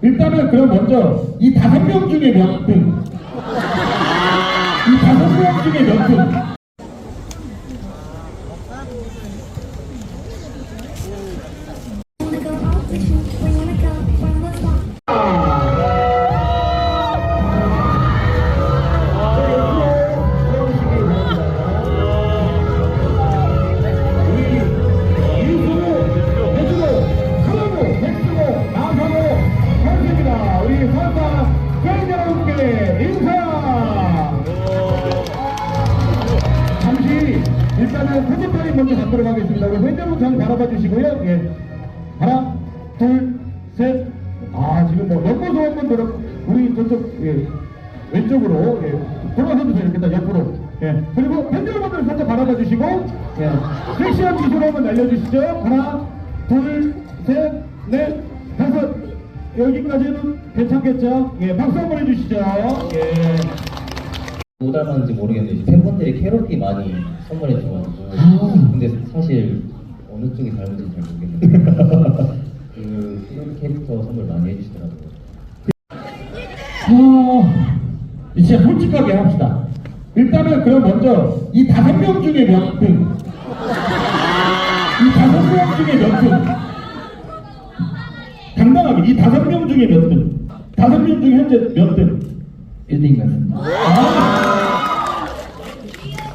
일단은 그럼 먼저 이 다섯 명 중에 몇 등? 이 다섯 명 중에 몇 등? 여러분 잘 바라봐 주시고요. 예. 하나, 둘, 셋. 아, 지금 뭐 옆모습 한번 들어, 우리 저쪽, 예. 왼쪽으로, 예. 돌아서 주세요. 이렇게 딱 옆으로. 예. 그리고 팬 여러분들 살짝 바라봐 주시고, 예. 섹시한 미소로 한번 날려주시죠. 하나, 둘, 셋, 넷, 다섯. 여기까지는 괜찮겠죠? 예. 박수 한번 해주시죠. 예. 못 닮았는지 모르겠는데 팬분들이 캐럿이 많이 선물해 줘가지고 아. 근데 사실 어느 쪽이 닮은지 잘 모르겠는데 그 캐럿 캐릭터 선물 많이 해주시더라고요 어, 이제 솔직하게 합시다. 일단은 그럼 먼저 이 다섯 명 중에 몇 등? 이 다섯 명 중에 몇 등? 당당하게 이 다섯 명 중에 몇 등? 다섯 명 중에 현재 몇 등? 1등 같습니다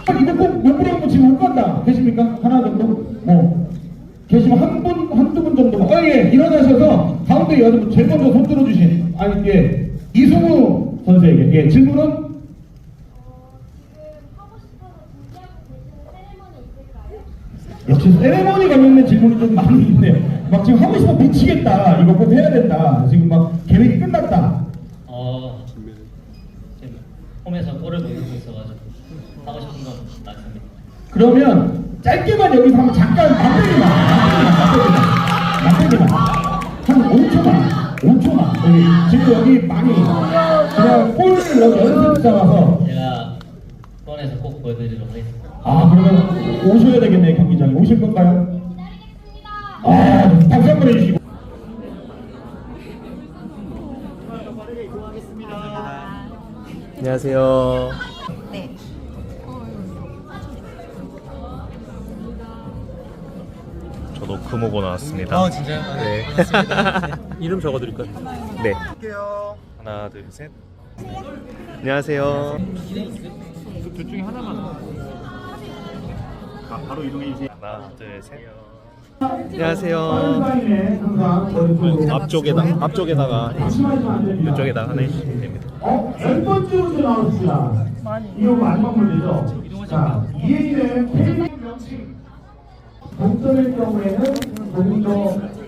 아, 이거 꼭몇 분이 한분 지금 못 간다. 계십니까? 하나 정도? 뭐. 계시면 한 분, 한두 분 정도만. 어, 예, 일어나셔서 가운데 여러분 제일 먼저 손 들어주신, 아니, 예, 이승우 선수에게, 예, 질문은? 역시 세레머니 관련된 질문이 좀 많이 있네요. 막 지금 하고 싶어 미치겠다. 이거 꼭 해야 된다. 지금 막 계획이 끝났다. 어, 지금 홈에서 골을 보고 있어가지고 하고 싶은 건 많습니다. 그러면 짧게만 여기서 한번 잠깐 만들기만 만들기만 한 5초만 5초만 여기 지금 여기 많이 그냥 골을 넣어 연습 삼아서 제가 뻔해서 꼭 보여드리도록 하겠습니다. 아 그러면 오셔야 되겠네요 경기장에 오실 건가요? 아 박수 한번 해주시고 안녕하세요. 저도 금오고 나왔습니다. 어, 아 진짜요? 네. 이름 적어드릴까요? 네. 하나 둘 셋. 안녕하세요. 둘 중에 하나만 아, 바로 이동해 주세요 하나 둘 셋. 안녕하세요. 쪽으로 앞쪽에다 앞쪽에다가 이쪽에다 하나 해주시면 됩니다. 어? 열 번째 문제 나왔습니다. 이거 마지막 문제죠. 자, 명칭. 동점일 경우에는 조금 더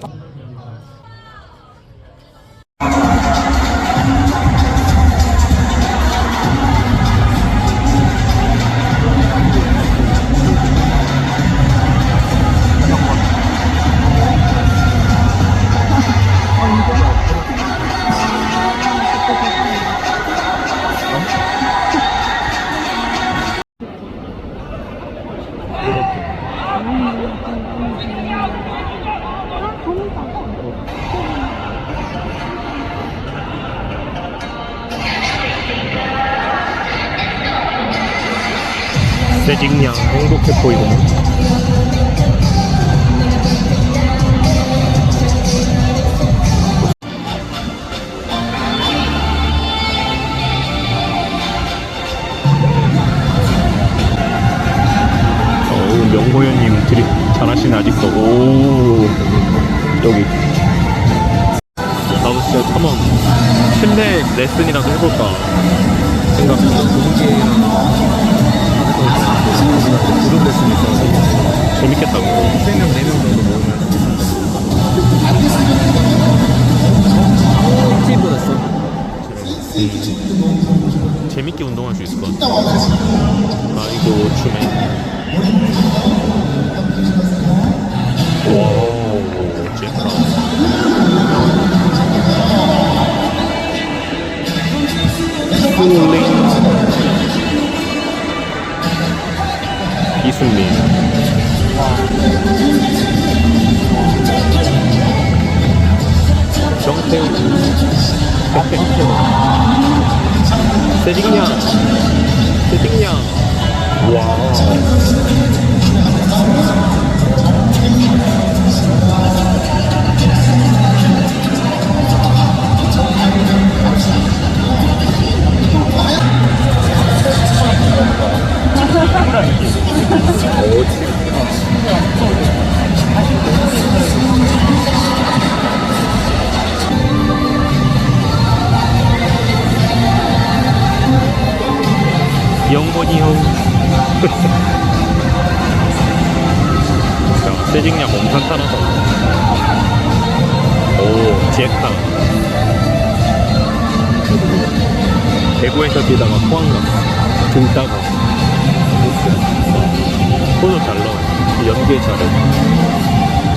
세직냥 행복해 보이고. 어우 명호연님 드립 잘하시네 아직도 오 여기. 나도 진짜 한번 실내 레슨이라도 해볼까 생각 그룹 레슨이 있어서 재밌겠다고 3명 4명 정도 모으면 재밌게 운동할 수 있을 것 같아 아이고 춤에 이승민 정답 태우고 세징냥. 세징냥. 와 우 영본이 형. 자, 세징냥 몸산 타나서 오 지엑타 대구에서 뛰다가 포항 갔어. 등 따가 손을 잘 넣어 연기에 잘해